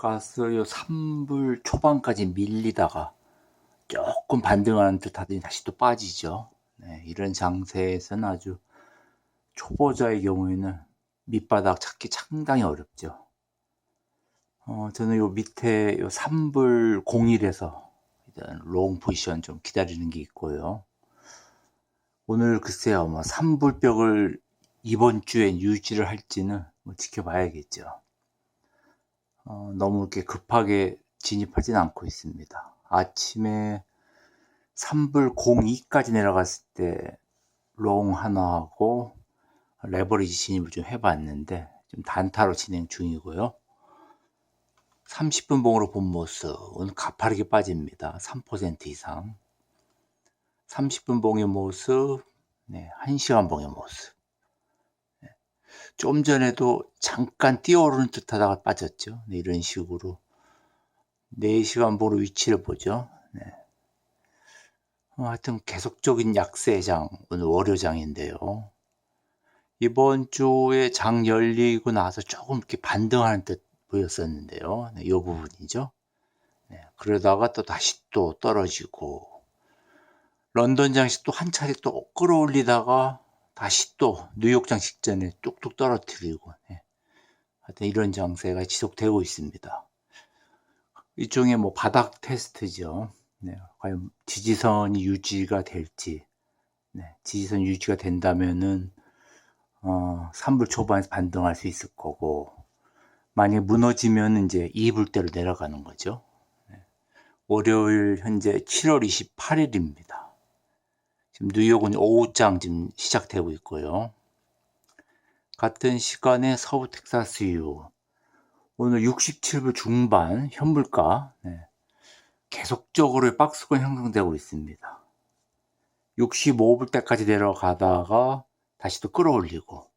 천연가스 요 3불 초반까지 밀리다가 조금 반등하는 듯 하더니 다시 또 빠지죠. 네, 이런 장세에서는 아주 초보자의 경우에는 밑바닥 찾기 상당히 어렵죠. 어, 저는 요 밑에 요 3불 01에서 일단 롱 포지션 좀 기다리는 게 있고요. 오늘 글쎄요, 뭐 3불 벽을 이번 주에 유지를 할지는 뭐 지켜봐야겠죠. 어, 너무 이렇게 급하게 진입하진 않고 있습니다. 아침에 3불 02까지 내려갔을 때 롱 하나 하고 레버리지 진입을 좀 해봤는데 좀 단타로 진행 중이고요. 30분 봉으로 본 모습 오늘 가파르게 빠집니다. 3% 이상. 30분 봉의 모습, 네, 1시간 봉의 모습. 네. 좀 전에도 잠깐 뛰어오르는 듯 하다가 빠졌죠. 네, 이런 식으로 4시간 봉으로 위치를 보죠. 네. 어, 하여튼 계속적인 약세장, 오늘 월요장인데요. 이번 주에 장 열리고 나서 조금 이렇게 반등하는 듯 보였었는데요. 네, 이 부분이죠. 네, 그러다가 또 다시 또 떨어지고 런던 장식 또한 차례 또 끌어올리다가 다시 또 뉴욕장 직전에 뚝뚝 떨어뜨리고 네. 하여튼 이런 장세가 지속되고 있습니다. 일종의 뭐 바닥 테스트죠. 네, 과연 지지선이 유지가 될지 네, 지지선 유지가 된다면은 어, 3불 초반에서 반등할 수 있을 거고 만약에 무너지면 이제 2불대로 내려가는 거죠. 네. 월요일 현재 7월 28일입니다. 지금 뉴욕은 오후장 지금 시작되고 있고요. 같은 시간에 서부 텍사스유 오늘 67불 중반 현물가 네. 계속적으로 박스권 형성되고 있습니다. 65불 대까지 내려가다가 다시 또 끌어올리고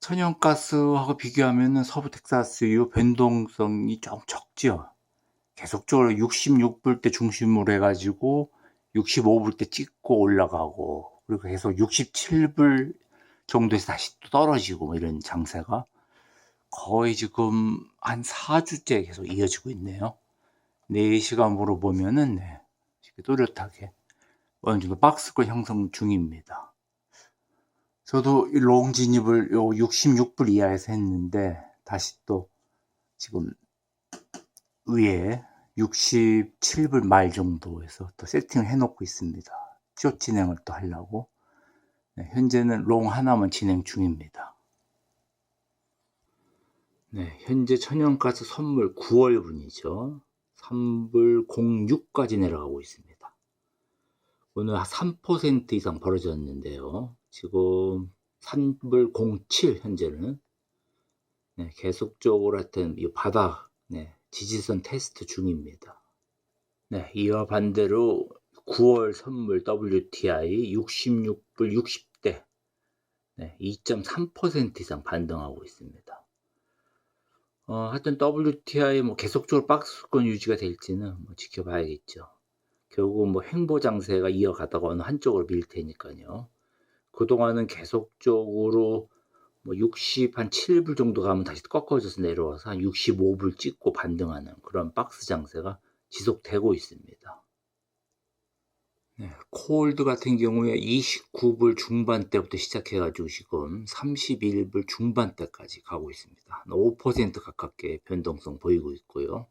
천연가스하고 비교하면 서부 텍사스유 변동성이 좀 적지요. 계속적으로 66불 대 중심으로 해가지고 65불 대 찍고 올라가고 그리고 계속 67불 정도에서 다시 또 떨어지고 뭐 이런 장세가 거의 지금 한 4주째 계속 이어지고 있네요. 4시간으로 보면은 네, 또렷하게 어느 정도 박스권 형성 중입니다. 저도 롱 진입을 요 66불 이하에서 했는데 다시 또 지금 위에 67불 말 정도에서 또 세팅을 해 놓고 있습니다. 숏 진행을 또 하려고 네, 현재는 롱 하나만 진행 중입니다. 네, 현재 천연가스 선물 9월분이죠. 3불 06까지 내려가고 있습니다. 오늘 3% 이상 벌어졌는데요. 지금 3불 07 현재는 네, 계속적으로 하여튼 이 바닥 네, 지지선 테스트 중입니다. 네, 이와 반대로 9월 선물 WTI 66불 60대 네, 2.3% 이상 반등하고 있습니다. 어, 하여튼 WTI 뭐 계속적으로 박스권 유지가 될지는 뭐 지켜봐야겠죠. 결국은 뭐 행보 장세가 이어가다가 어느 한쪽으로 밀 테니까요. 그동안은 계속적으로 뭐 60, 한 7불 정도 가면 다시 꺾어져서 내려와서 한 65불 찍고 반등하는 그런 박스 장세가 지속되고 있습니다. 네, 콜드 같은 경우에 29불 중반대부터 시작해가지고 지금 31불 중반대까지 가고 있습니다. 5% 가깝게 변동성 보이고 있고요.